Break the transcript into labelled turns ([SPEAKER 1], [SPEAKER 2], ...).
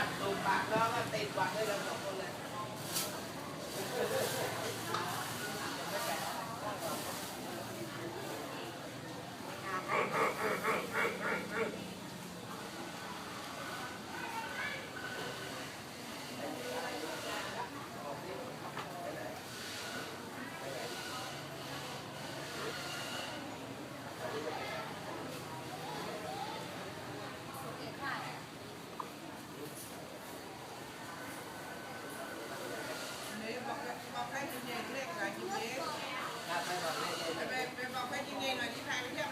[SPEAKER 1] ัดตุกปากแล้วก็ติดวัดด้วยกันสอง บอกไปเยินๆหน่อยที่พาไปเที่ยว